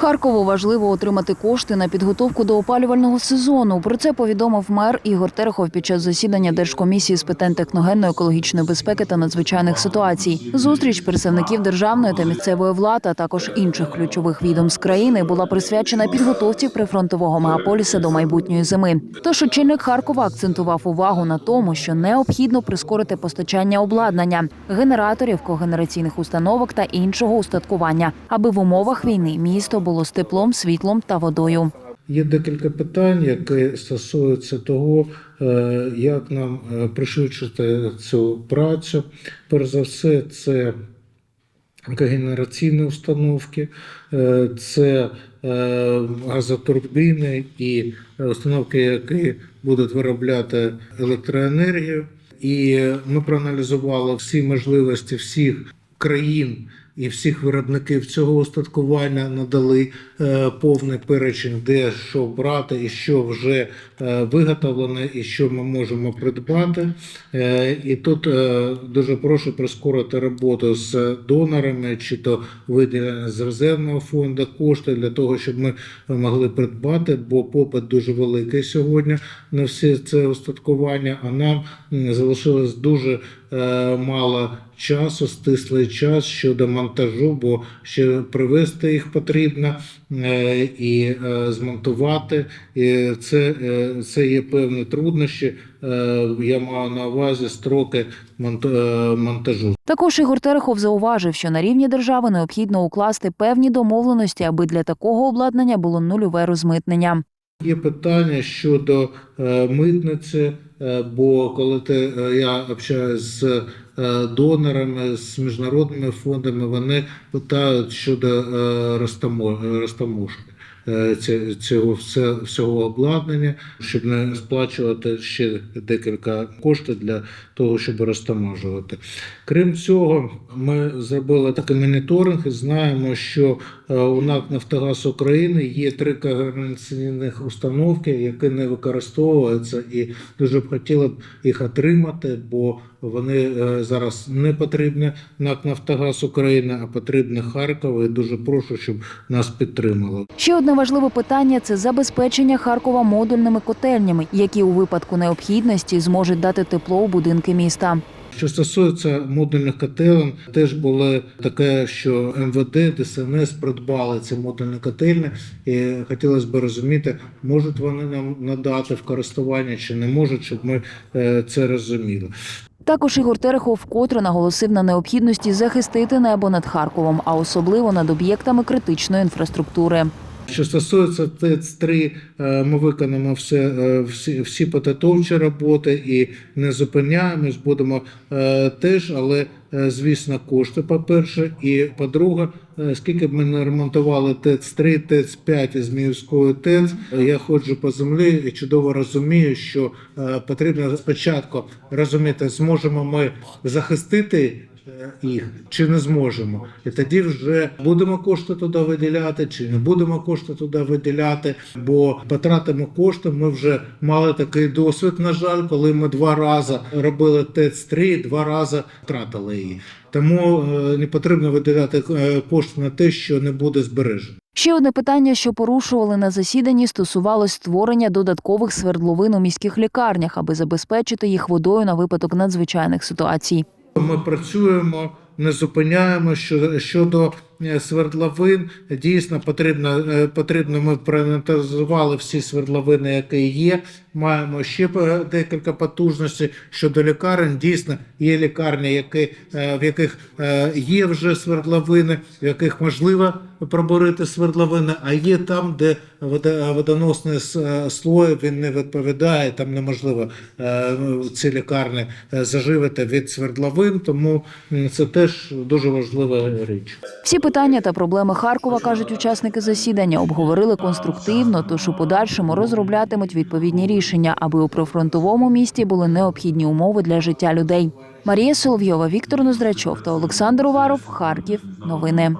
Харкову важливо отримати кошти на підготовку до опалювального сезону. Про це повідомив мер Ігор Терехов під час засідання Держкомісії з питань техногенної екологічної безпеки та надзвичайних ситуацій. Зустріч представників державної та місцевої влади, а також інших ключових відомств країни була присвячена підготовці прифронтового мегаполіса до майбутньої зими. Тож очільник Харкова акцентував увагу на тому, що необхідно прискорити постачання обладнання, генераторів, когенераційних установок та іншого устаткування, аби в умовах війни місто було з теплом, світлом та водою. Є декілька питань, які стосуються того, е, як нам е, пришвидшити цю працю. Перш за все, це когенераційні установки, е, це газотурбіни і установки, які будуть виробляти електроенергію. І ми проаналізували всі можливості всіх країн і всіх виробників цього устаткування надали е, повний перечень, де що брати і що вже е, виготовлене, і що ми можемо придбати. Е, і тут дуже прошу прискорити роботу з донорами, чи то виділення з резервного фонду кошти для того, щоб ми могли придбати, бо попит дуже великий сьогодні на все це устаткування. А нам залишилось дуже мало часу, стислий час щодо монтажу, бо ще привезти їх потрібно е, і е, змонтувати. І це, е, це є певні труднощі. Е, Я маю на увазі строки монт- е, монтажу. Також Ігор Терехов зауважив, що на рівні держави необхідно укласти певні домовленості, аби для такого обладнання було нульове розмитнення. Є питання щодо е, митниці, е, бо коли ти, е, я общаюся з донорами, з міжнародними фондами, вони питають щодо розтаможки. Цього всього обладнання, щоб не сплачувати ще декілька коштів для того, щоб розтаможувати. Крім цього, ми зробили такий моніторинг і знаємо, що у НАК Нафтогаз України є три когенераційних установки, які не використовуються, і дуже б хотіли б їх отримати, бо вони е, зараз не потрібні НАК Нафтогаз України, а потрібні Харкову. І дуже прошу, щоб нас підтримали. Ще одне важливе питання це забезпечення Харкова модульними котельнями, які у випадку необхідності зможуть дати тепло у будинки міста. Що стосується модульних котелень, теж було таке, що МВД, ДСНС придбали ці модульні котельні, і хотілося б розуміти, можуть вони нам надати в користування чи не можуть, щоб ми е, це розуміли. Також Ігор Терехов вкотре наголосив на необхідності захистити небо над Харковом, а особливо над об'єктами критичної інфраструктури. Що стосується ТЕЦ-3, е, ми виконаємо все, всі, всі підготовчі роботи і не зупиняємось, будемо е, теж, але звісно, кошти, по-перше, і по-друге, скільки б ми не ремонтували ТЕЦ-3, ТЕЦ-5 із Міївської ТЕЦ, я ходжу по землі і чудово розумію, що е, потрібно спочатку розуміти, зможемо ми захистити їх чи не зможемо. І тоді вже будемо кошти туди виділяти, чи не будемо кошти туди виділяти, бо потратимо кошти. Ми вже мали такий досвід, на жаль, коли ми два рази робили ТЕЦ-3, два рази втратили її. Тому е, не потрібно виділяти е, кошти на те, що не буде збережено. Ще одне питання, що порушували на засіданні, стосувалось створення додаткових свердловин у міських лікарнях, аби забезпечити їх водою на випадок надзвичайних ситуацій. Ми працюємо, не зупиняємо щодо свердловин. Дійсно потрібно, е, потрібно. Ми проінвентаризували всі свердловини, які є. Маємо ще е, декілька потужностей щодо лікарень. Дійсно, є лікарні, які, е, в яких є вже свердловини, в яких можливо пробурити свердловини, а є там, де водоносний слой він не відповідає, там неможливо ці лікарні заживити від свердловин, тому це теж дуже важлива річ. Всі питання та проблеми Харкова, кажуть учасники засідання, обговорили конструктивно, тож у подальшому розроблятимуть відповідні рішення, аби у прифронтовому місті були необхідні умови для життя людей. Марія Соловйова, Віктор Ноздрачов та Олександр Уваров. Харків. Новини.